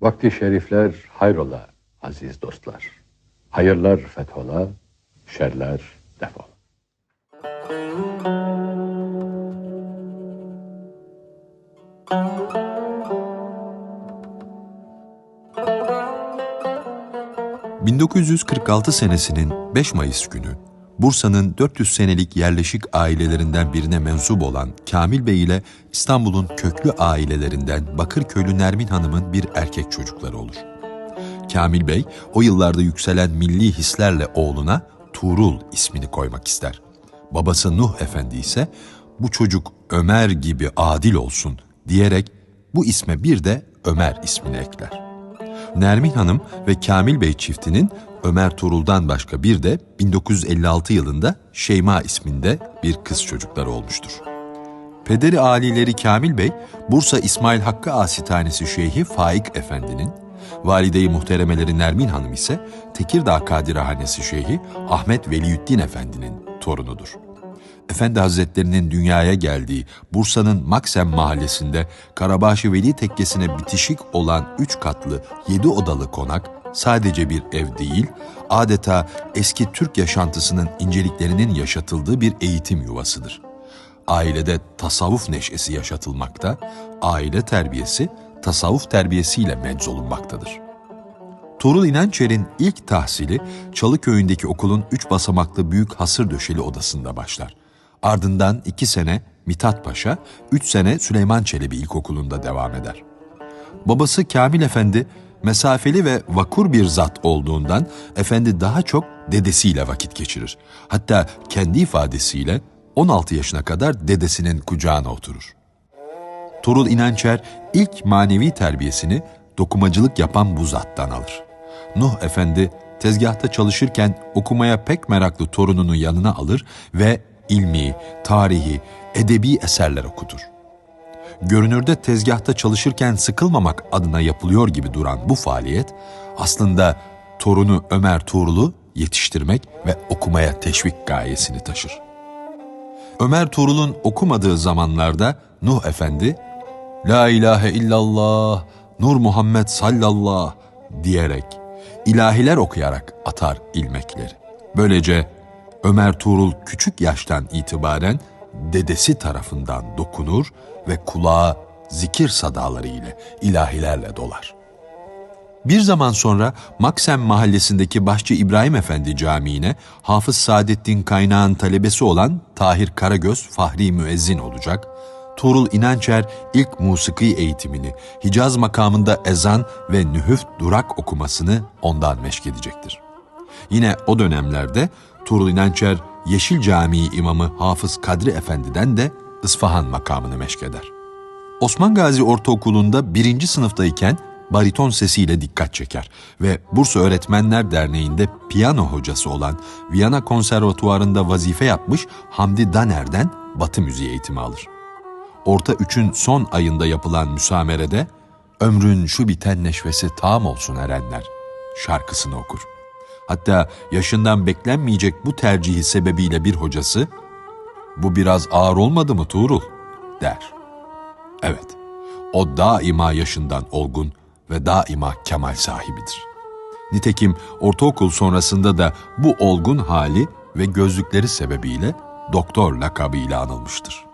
Vakti şerifler hayrola aziz dostlar. Hayırlar fethola, şerler defola. ...1946 senesinin 5 Mayıs günü Bursa'nın 400 senelik yerleşik ailelerinden birine mensup olan Kamil Bey ile İstanbul'un köklü ailelerinden Bakırköylü Nermin Hanım'ın bir erkek çocukları olur. Kamil Bey o yıllarda yükselen milli hislerle oğluna Tuğrul ismini koymak ister. Babası Nuh Efendi ise bu çocuk Ömer gibi adil olsun diyerek bu isme bir de Ömer ismini ekler. Nermin Hanım ve Kamil Bey çiftinin Ömer Tuğrul'dan başka bir de 1956 yılında Şeyma isminde bir kız çocukları olmuştur. Pederi alileri Kamil Bey, Bursa İsmail Hakkı Asitanesi Şeyhi Faik Efendi'nin, valide-i muhteremeleri Nermin Hanım ise Tekirdağ Kadirahanesi Şeyhi Ahmet Veliyüddin Efendi'nin torunudur. Efendi Hazretlerinin dünyaya geldiği Bursa'nın Maksem mahallesinde Karabaşı Veli Tekkesi'ne bitişik olan üç katlı yedi odalı konak sadece bir ev değil, adeta eski Türk yaşantısının inceliklerinin yaşatıldığı bir eğitim yuvasıdır. Ailede tasavvuf neşesi yaşatılmakta, aile terbiyesi tasavvuf terbiyesiyle meczolunmaktadır. Tuğrul İnançer'in ilk tahsili Çalıköy'ündeki okulun üç basamaklı büyük hasır döşeli odasında başlar. Ardından iki sene Mithat Paşa, üç sene Süleyman Çelebi İlkokulu'nda devam eder. Babası Kamil Efendi mesafeli ve vakur bir zat olduğundan efendi daha çok dedesiyle vakit geçirir. Hatta kendi ifadesiyle 16 yaşına kadar dedesinin kucağına oturur. Turul İnançer ilk manevi terbiyesini dokumacılık yapan bu zattan alır. Nuh Efendi tezgahta çalışırken okumaya pek meraklı torununu yanına alır ve ilmi, tarihi, edebi eserler okutur. Görünürde tezgahta çalışırken sıkılmamak adına yapılıyor gibi duran bu faaliyet aslında torunu Ömer Tuğrul'u yetiştirmek ve okumaya teşvik gayesini taşır. Ömer Tuğrul'un okumadığı zamanlarda Nuh Efendi La ilahe illallah, Nur Muhammed sallallah diyerek, ilahiler okuyarak atar ilmekleri. Böylece Ömer Tuğrul küçük yaştan itibaren dedesi tarafından dokunur ve kulağa zikir sadaları ile ilahilerle dolar. Bir zaman sonra Maksem mahallesindeki Başçı İbrahim Efendi Camii'ne Hafız Saadettin Kaynağ'ın talebesi olan Tahir Karagöz Fahri Müezzin olacak. Tuğrul İnançer ilk musiki eğitimini Hicaz makamında ezan ve nühüf durak okumasını ondan meşk edecektir. Yine o dönemlerde Tuğrul İnançer Yeşil Camii imamı Hafız Kadri Efendi'den de İsfahan makamını meşk eder. Osman Gazi Ortaokulu'nda birinci sınıftayken bariton sesiyle dikkat çeker ve Bursa Öğretmenler Derneği'nde piyano hocası olan Viyana Konservatuvarı'nda vazife yapmış Hamdi Daner'den batı müziği eğitimi alır. Orta üçün son ayında yapılan müsamerede Ömrün şu biten neşvesi tam olsun erenler şarkısını okur. Hatta yaşından beklenmeyecek bu tercihi sebebiyle bir hocası, bu biraz ağır olmadı mı Tuğrul? der. Evet, o daima yaşından olgun ve daima kemal sahibidir. Nitekim ortaokul sonrasında da bu olgun hali ve gözlükleri sebebiyle doktor lakabıyla anılmıştır.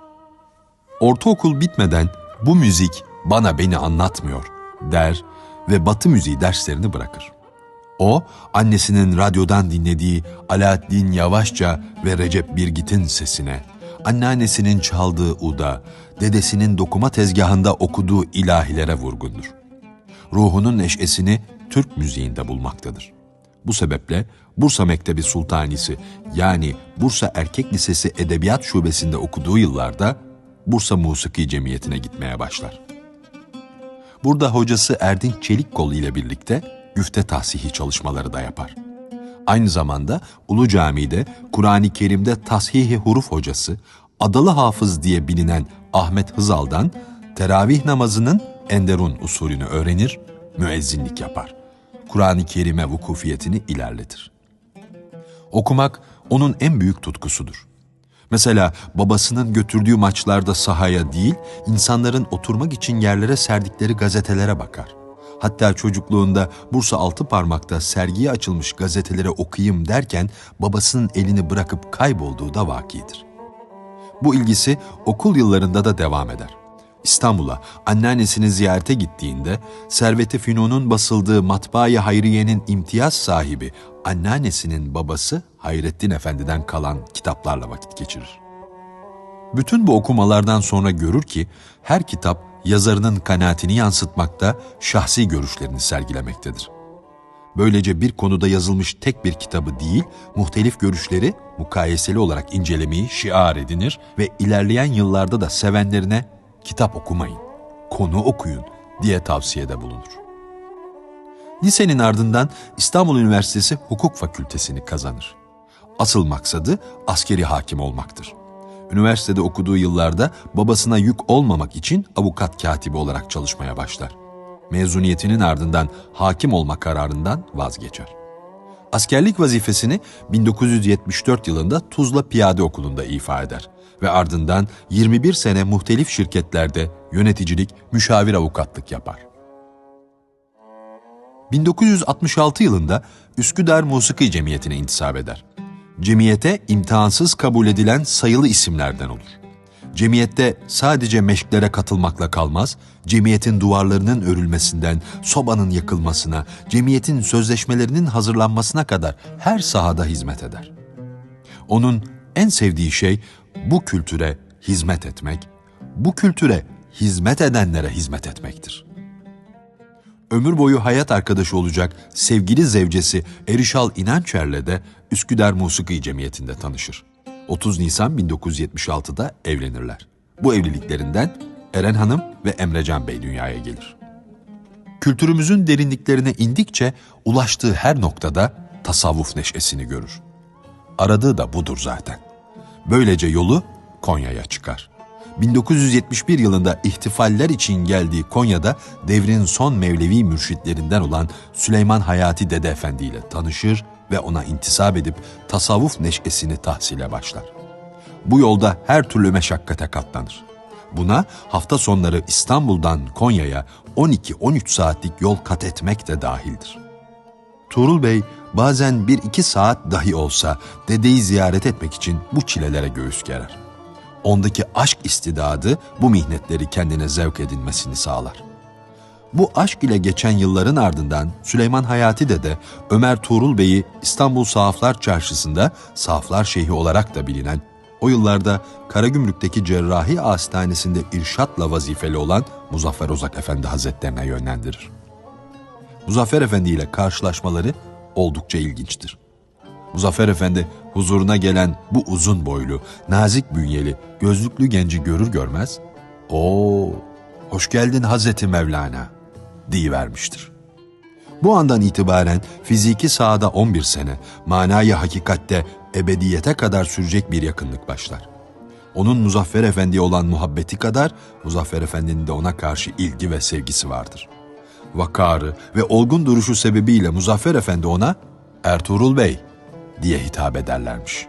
Ortaokul bitmeden bu müzik bana beni anlatmıyor der ve batı müziği derslerini bırakır. O, annesinin radyodan dinlediği Alaaddin Yavaşça ve Recep Birgit'in sesine, anneannesinin çaldığı uda, dedesinin dokuma tezgahında okuduğu ilahilere vurgundur. Ruhunun neşesini Türk müziğinde bulmaktadır. Bu sebeple Bursa Mektebi Sultanisi yani Bursa Erkek Lisesi Edebiyat Şubesi'nde okuduğu yıllarda Bursa Musiki Cemiyeti'ne gitmeye başlar. Burada hocası Erdinç Çelikkol ile birlikte güfte tahsihi çalışmaları da yapar. Aynı zamanda Ulu Cami'de Kur'an-ı Kerim'de tashihi huruf hocası, adalı hafız diye bilinen Ahmet Hızal'dan teravih namazının enderun usulünü öğrenir, müezzinlik yapar. Kur'an-ı Kerim'e vukufiyetini ilerletir. Okumak onun en büyük tutkusudur. Mesela babasının götürdüğü maçlarda sahaya değil, insanların oturmak için yerlere serdikleri gazetelere bakar. Hatta çocukluğunda Bursa Altı Parmak'ta sergiye açılmış gazetelere okuyayım derken babasının elini bırakıp kaybolduğu da vakidir. Bu ilgisi okul yıllarında da devam eder. İstanbul'a anneannesini ziyarete gittiğinde Servet-i Fünun'un basıldığı Matbaa-i Hayriye'nin imtiyaz sahibi anneannesinin babası Hayrettin Efendi'den kalan kitaplarla vakit geçirir. Bütün bu okumalardan sonra görür ki her kitap yazarının kanaatini yansıtmakta, şahsi görüşlerini sergilemektedir. Böylece bir konuda yazılmış tek bir kitabı değil, muhtelif görüşleri mukayeseli olarak incelemeyi şiar edinir ve ilerleyen yıllarda da sevenlerine kitap okumayın, konu okuyun diye tavsiyede bulunur. Lisenin ardından İstanbul Üniversitesi Hukuk Fakültesini kazanır. Asıl maksadı askeri hakim olmaktır. Üniversitede okuduğu yıllarda babasına yük olmamak için avukat katibi olarak çalışmaya başlar. Mezuniyetinin ardından hakim olma kararından vazgeçer. Askerlik vazifesini 1974 yılında Tuzla Piyade Okulu'nda ifa eder ve ardından 21 sene muhtelif şirketlerde yöneticilik, müşavir avukatlık yapar. 1966 yılında Üsküdar Musiki Cemiyeti'ne intisap eder. Cemiyete imtihansız kabul edilen sayılı isimlerden olur. Cemiyette sadece meşklere katılmakla kalmaz, cemiyetin duvarlarının örülmesinden, sobanın yakılmasına, cemiyetin sözleşmelerinin hazırlanmasına kadar her sahada hizmet eder. Onun en sevdiği şey bu kültüre hizmet etmek, bu kültüre hizmet edenlere hizmet etmektir. Ömür boyu hayat arkadaşı olacak sevgili zevcesi Erişal İnançer'le de Üsküdar Musiki Cemiyeti'nde tanışır. 30 Nisan 1976'da evlenirler. Bu evliliklerinden Eren Hanım ve Emrecan Bey dünyaya gelir. Kültürümüzün derinliklerine indikçe ulaştığı her noktada tasavvuf neşesini görür. Aradığı da budur zaten. Böylece yolu Konya'ya çıkar. 1971 yılında ihtifaller için geldiği Konya'da devrin son Mevlevi mürşitlerinden olan Süleyman Hayati Dede Efendi ile tanışır ve ona intisap edip tasavvuf neşesini tahsile başlar. Bu yolda her türlü meşakkate katlanır. Buna hafta sonları İstanbul'dan Konya'ya 12-13 saatlik yol kat etmek de dahildir. Tuğrul Bey bazen bir iki saat dahi olsa dedeyi ziyaret etmek için bu çilelere göğüs gerer. Ondaki aşk istidadı bu mihnetleri kendine zevk edinmesini sağlar. Bu aşk ile geçen yılların ardından Süleyman Hayati Dede Ömer Tuğrul Bey'i İstanbul Sahaflar Çarşısı'nda Sahaflar Şeyhi olarak da bilinen, o yıllarda Karagümrük'teki Cerrahi Hastanesi'nde irşatla vazifeli olan Muzaffer Ozak Efendi Hazretlerine yönlendirir. Muzaffer Efendi ile karşılaşmaları oldukça ilginçtir. Muzaffer Efendi huzuruna gelen bu uzun boylu, nazik bünyeli, gözlüklü genci görür görmez, ''Oo, hoş geldin Hazreti Mevlana.'' vermiştir. Bu andan itibaren fiziki sahada 11 sene, manayı hakikatte ebediyete kadar sürecek bir yakınlık başlar. Onun Muzaffer Efendi'ye olan muhabbeti kadar Muzaffer Efendi'nin de ona karşı ilgi ve sevgisi vardır. Vakarı ve olgun duruşu sebebiyle Muzaffer Efendi ona Ertuğrul Bey diye hitap ederlermiş.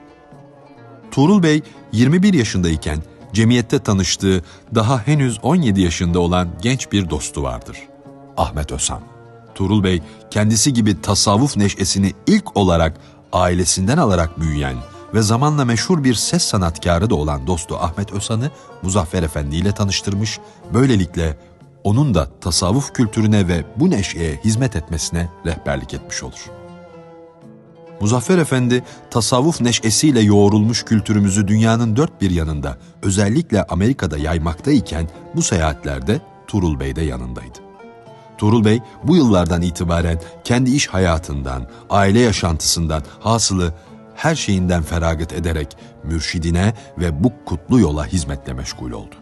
Tuğrul Bey 21 yaşındayken cemiyette tanıştığı daha henüz 17 yaşında olan genç bir dostu vardır. Ahmet Ösam. Tuğrul Bey kendisi gibi tasavvuf neşesini ilk olarak ailesinden alarak büyüyen ve zamanla meşhur bir ses sanatkarı da olan dostu Ahmet Ösan'ı Muzaffer Efendi ile tanıştırmış, böylelikle onun da tasavvuf kültürüne ve bu neşeye hizmet etmesine rehberlik etmiş olur. Muzaffer Efendi tasavvuf neşesiyle yoğrulmuş kültürümüzü dünyanın dört bir yanında, özellikle Amerika'da yaymaktayken bu seyahatlerde Turul Bey de yanındaydı. Tuğrul Bey bu yıllardan itibaren kendi iş hayatından, aile yaşantısından, hasılı her şeyinden feragat ederek mürşidine ve bu kutlu yola hizmetle meşgul oldu.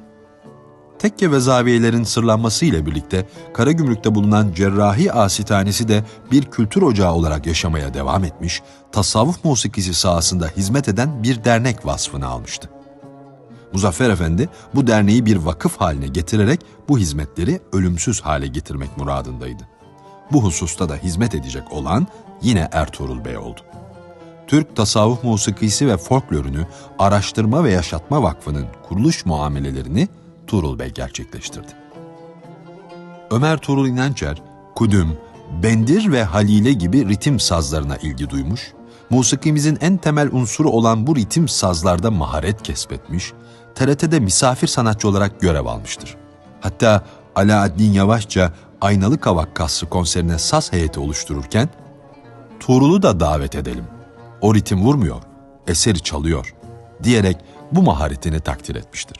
Tekke ve zaviyelerin sırlanması ile birlikte Karagümrük'te bulunan Cerrahi Asitanesi de bir kültür ocağı olarak yaşamaya devam etmiş, tasavvuf musikisi sahasında hizmet eden bir dernek vasfını almıştı. Muzaffer Efendi bu derneği bir vakıf haline getirerek bu hizmetleri ölümsüz hale getirmek muradındaydı. Bu hususta da hizmet edecek olan yine Ertuğrul Bey oldu. Türk Tasavvuf Musikisi ve Folklorunu Araştırma ve Yaşatma Vakfı'nın kuruluş muamelelerini Tuğrul Bey gerçekleştirdi. Ömer Tuğrul İnançer, kudüm, bendir ve halile gibi ritim sazlarına ilgi duymuş, musikimizin en temel unsuru olan bu ritim sazlarda maharet kesbetmiş, TRT'de misafir sanatçı olarak görev almıştır. Hatta Alaaddin Yavaşça Aynalı Kavak Kasrı konserine saz heyeti oluştururken, Tuğrul'u da davet edelim. O ritim vurmuyor, eseri çalıyor diyerek bu maharetini takdir etmiştir.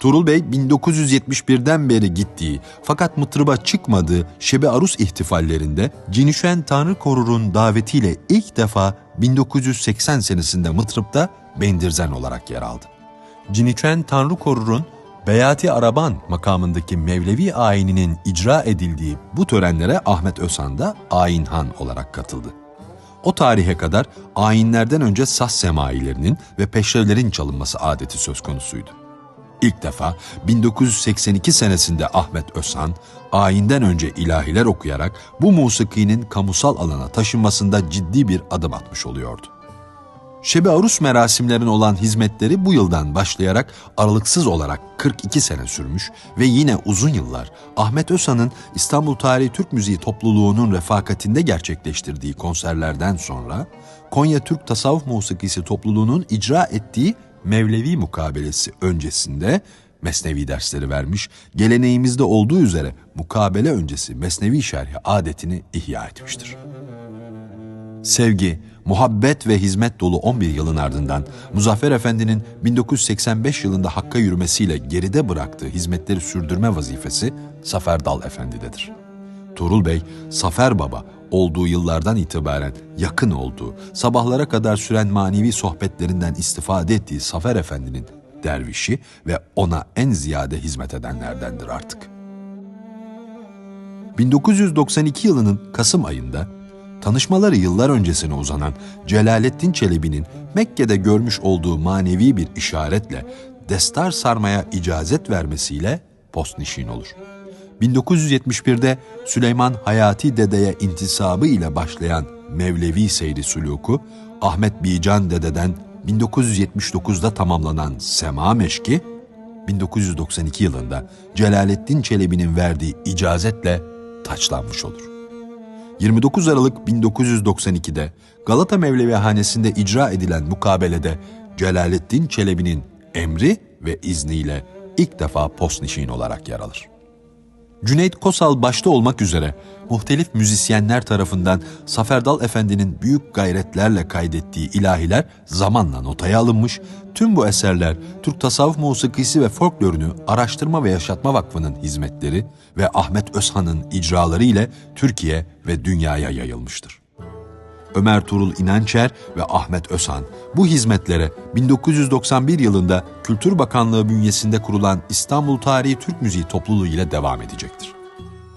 Tuğrul Bey 1971'den beri gittiği fakat mıtrıba çıkmadığı Şebe Arus ihtifallerinde Cinişen Tanrı Korur'un davetiyle ilk defa 1980 senesinde mıtrıpta Bendirzen olarak yer aldı. Cinişen Tanrı Korur'un Beyati Araban makamındaki Mevlevi ayininin icra edildiği bu törenlere Ahmet Özhan da ayinhan olarak katıldı. O tarihe kadar ayinlerden önce saz semailerinin ve peşrevlerin çalınması adeti söz konusuydu. İlk defa 1982 senesinde Ahmet Özhan, ayinden önce ilahiler okuyarak bu musikinin kamusal alana taşınmasında ciddi bir adım atmış oluyordu. Şebi Arus merasimlerin olan hizmetleri bu yıldan başlayarak aralıksız olarak 42 sene sürmüş ve yine uzun yıllar Ahmet Özhan'ın İstanbul Tarihi Türk Müziği Topluluğu'nun refakatinde gerçekleştirdiği konserlerden sonra Konya Türk Tasavvuf Musikisi Topluluğu'nun icra ettiği Mevlevi mukabelesi öncesinde Mesnevi dersleri vermiş, geleneğimizde olduğu üzere mukabele öncesi Mesnevi şerhi adetini ihya etmiştir. Sevgi, muhabbet ve hizmet dolu 11 yılın ardından Muzaffer Efendi'nin 1985 yılında Hakk'a yürümesiyle geride bıraktığı hizmetleri sürdürme vazifesi Zafer Dal Efendi'dedir. Tuğrul Bey, Safer Baba olduğu yıllardan itibaren yakın olduğu, sabahlara kadar süren manevi sohbetlerinden istifade ettiği Safer Efendi'nin dervişi ve ona en ziyade hizmet edenlerdendir artık. 1992 yılının Kasım ayında tanışmaları yıllar öncesine uzanan Celaleddin Çelebi'nin Mekke'de görmüş olduğu manevi bir işaretle destar sarmaya icazet vermesiyle postnişin olur. 1971'de Süleyman Hayati Dede'ye intisabı ile başlayan Mevlevi seyri suluku, Ahmet Bican Dede'den 1979'da tamamlanan Sema Meşki, 1992 yılında Celaleddin Çelebi'nin verdiği icazetle taçlanmış olur. 29 Aralık 1992'de Galata Mevlevihanesi'nde icra edilen mukabelede Celaleddin Çelebi'nin emri ve izniyle ilk defa postnişin olarak yer alır. Cüneyt Kosal başta olmak üzere muhtelif müzisyenler tarafından Saferdal Efendi'nin büyük gayretlerle kaydettiği ilahiler zamanla notaya alınmış, tüm bu eserler Türk tasavvuf musikisi ve folklorunu Araştırma ve Yaşatma Vakfı'nın hizmetleri ve Ahmet Özhan'ın icraları ile Türkiye ve dünyaya yayılmıştır. Ömer Turul İnançer ve Ahmet Özhan bu hizmetlere 1991 yılında Kültür Bakanlığı bünyesinde kurulan İstanbul Tarihi Türk Müziği topluluğu ile devam edecektir.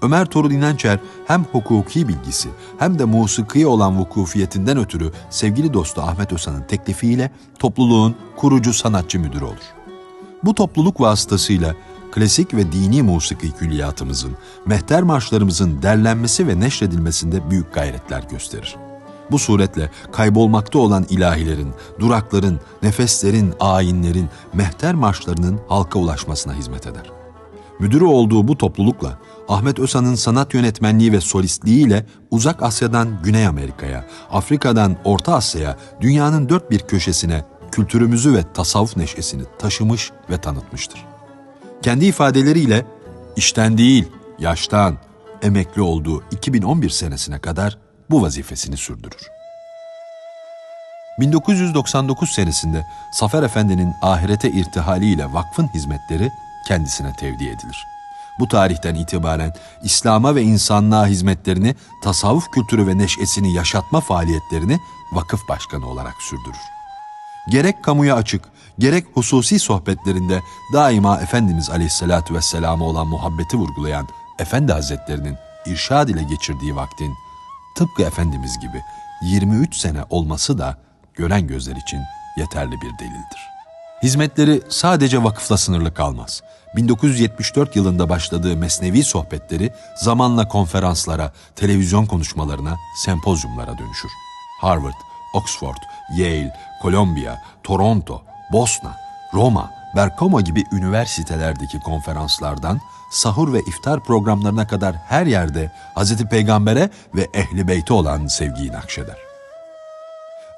Ömer Turul İnançer hem hukuki bilgisi hem de musikiye olan vukufiyetinden ötürü sevgili dostu Ahmet Özhan'ın teklifiyle topluluğun kurucu sanatçı müdürü olur. Bu topluluk vasıtasıyla klasik ve dini musiki külliyatımızın, mehter marşlarımızın derlenmesi ve neşredilmesinde büyük gayretler gösterir. Bu suretle kaybolmakta olan ilahilerin, durakların, nefeslerin, ayinlerin, mehter marşlarının halka ulaşmasına hizmet eder. Müdürü olduğu bu toplulukla Ahmet Özhan'ın sanat yönetmenliği ve solistliğiyle Uzak Asya'dan Güney Amerika'ya, Afrika'dan Orta Asya'ya, dünyanın dört bir köşesine kültürümüzü ve tasavvuf neşesini taşımış ve tanıtmıştır. Kendi ifadeleriyle işten değil, yaştan emekli olduğu 2011 senesine kadar bu vazifesini sürdürür. 1999 senesinde Safer Efendi'nin ahirete irtihaliyle vakfın hizmetleri kendisine tevdi edilir. Bu tarihten itibaren İslam'a ve insanlığa hizmetlerini, tasavvuf kültürü ve neşesini yaşatma faaliyetlerini vakıf başkanı olarak sürdürür. Gerek kamuya açık, gerek hususi sohbetlerinde daima Efendimiz Aleyhisselatü Vesselam'a olan muhabbeti vurgulayan Efendi Hazretlerinin irşad ile geçirdiği vaktin tıpkı Efendimiz gibi 23 sene olması da gören gözler için yeterli bir delildir. Hizmetleri sadece vakıfla sınırlı kalmaz. 1974 yılında başladığı mesnevi sohbetleri zamanla konferanslara, televizyon konuşmalarına, sempozyumlara dönüşür. Harvard, Oxford, Yale, Kolombiya, Toronto, Bosna, Roma, Bergamo gibi üniversitelerdeki konferanslardan sahur ve iftar programlarına kadar her yerde Hazreti Peygamber'e ve Ehli Beyt'e olan sevgiyi nakşeder.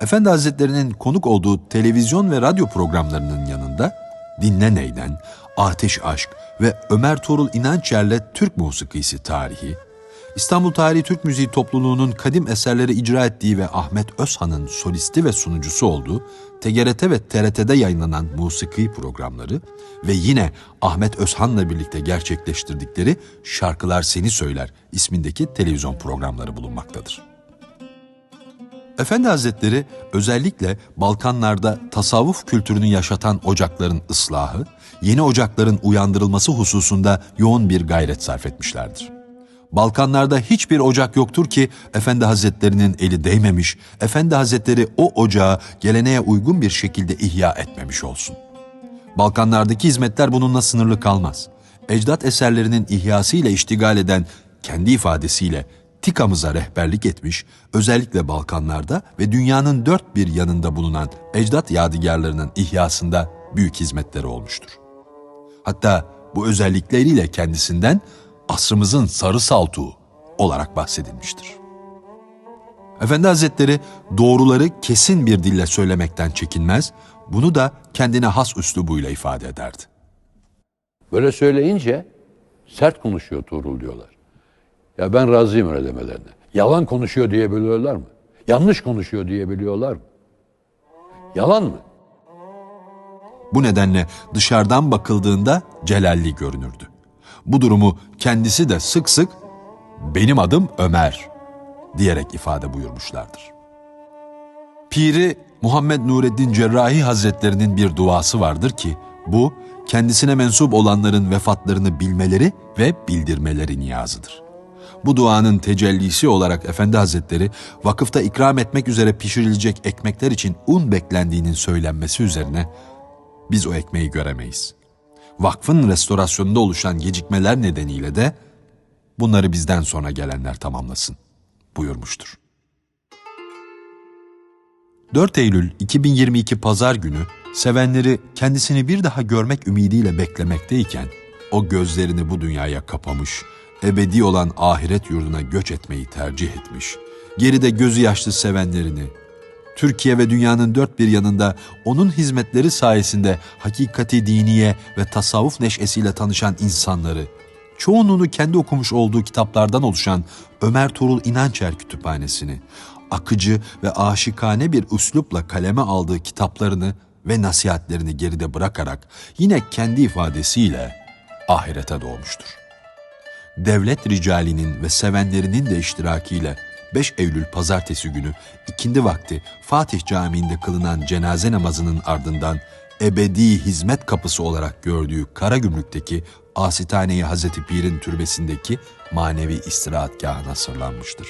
Efendi Hazretleri'nin konuk olduğu televizyon ve radyo programlarının yanında Dinle Neyden, Ateş Aşk ve Ömer Tuğrul İnançer'le Türk musikisi tarihi, İstanbul Tarihi Türk Müziği Topluluğu'nun kadim eserleri icra ettiği ve Ahmet Özhan'ın solisti ve sunucusu olduğu TGRT ve TRT'de yayınlanan musiki programları ve yine Ahmet Özhan'la birlikte gerçekleştirdikleri Şarkılar Seni Söyler ismindeki televizyon programları bulunmaktadır. Efendi Hazretleri özellikle Balkanlarda tasavvuf kültürünü yaşatan ocakların ıslahı, yeni ocakların uyandırılması hususunda yoğun bir gayret sarf etmişlerdir. Balkanlarda hiçbir ocak yoktur ki Efendi Hazretlerinin eli değmemiş, Efendi Hazretleri o ocağı geleneğe uygun bir şekilde ihya etmemiş olsun. Balkanlardaki hizmetler bununla sınırlı kalmaz. Ecdat eserlerinin ihyası ile iştigal eden kendi ifadesiyle TİKA'mıza rehberlik etmiş, özellikle Balkanlarda ve dünyanın dört bir yanında bulunan ecdat yadigarlarının ihyasında büyük hizmetleri olmuştur. Hatta bu özellikleriyle kendisinden asrımızın sarı saltuğu olarak bahsedilmiştir. Efendi Hazretleri doğruları kesin bir dille söylemekten çekinmez, bunu da kendine has üslubuyla ifade ederdi. Böyle söyleyince sert konuşuyor Tuğrul diyorlar. Ya ben razıyım öyle demelerine. Yalan konuşuyor diyebiliyorlar mı? Yanlış konuşuyor diyebiliyorlar mı? Yalan mı? Bu nedenle dışarıdan bakıldığında celalli görünürdü. Bu durumu kendisi de sık sık benim adım Ömer diyerek ifade buyurmuşlardır. Piri Muhammed Nureddin Cerrahi Hazretlerinin bir duası vardır ki bu kendisine mensup olanların vefatlarını bilmeleri ve bildirmeleri niyazıdır. Bu duanın tecellisi olarak Efendi Hazretleri vakıfta ikram etmek üzere pişirilecek ekmekler için un beklendiğinin söylenmesi üzerine biz o ekmeği göremeyiz. Vakfın restorasyonunda oluşan gecikmeler nedeniyle de bunları bizden sonra gelenler tamamlasın buyurmuştur. 4 Eylül 2022 Pazar günü sevenleri kendisini bir daha görmek ümidiyle beklemekteyken o gözlerini bu dünyaya kapamış, ebedi olan ahiret yurduna göç etmeyi tercih etmiş, geride gözü yaşlı sevenlerini, Türkiye ve dünyanın dört bir yanında onun hizmetleri sayesinde hakikati diniye ve tasavvuf neşesiyle tanışan insanları, çoğunluğunu kendi okumuş olduğu kitaplardan oluşan Ömer Tuğrul İnançer Kütüphanesi'ni, akıcı ve aşikane bir üslupla kaleme aldığı kitaplarını ve nasihatlerini geride bırakarak yine kendi ifadesiyle ahirete doğmuştur. Devlet ricalinin ve sevenlerinin de iştirakiyle 5 Eylül pazartesi günü ikindi vakti Fatih Camii'nde kılınan cenaze namazının ardından ebedi hizmet kapısı olarak gördüğü Karagümrük'teki Asitane-i Hazreti Pir'in türbesindeki manevi istirahatgahına sırlanmıştır.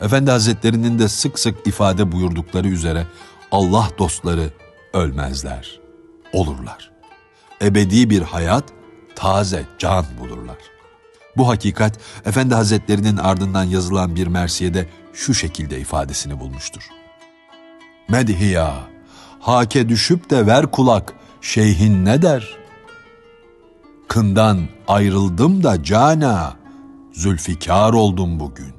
Efendi Hazretlerinin de sık sık ifade buyurdukları üzere Allah dostları ölmezler, olurlar. Ebedi bir hayat, taze can bulurlar. Bu hakikat Efendi Hazretlerinin ardından yazılan bir mersiyede şu şekilde ifadesini bulmuştur. Medhiya, hake düşüp de ver kulak, şeyhin ne der? Kından ayrıldım da cana, zülfikar oldum bugün.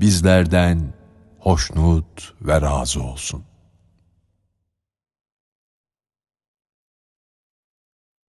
Bizlerden hoşnut ve razı olsun.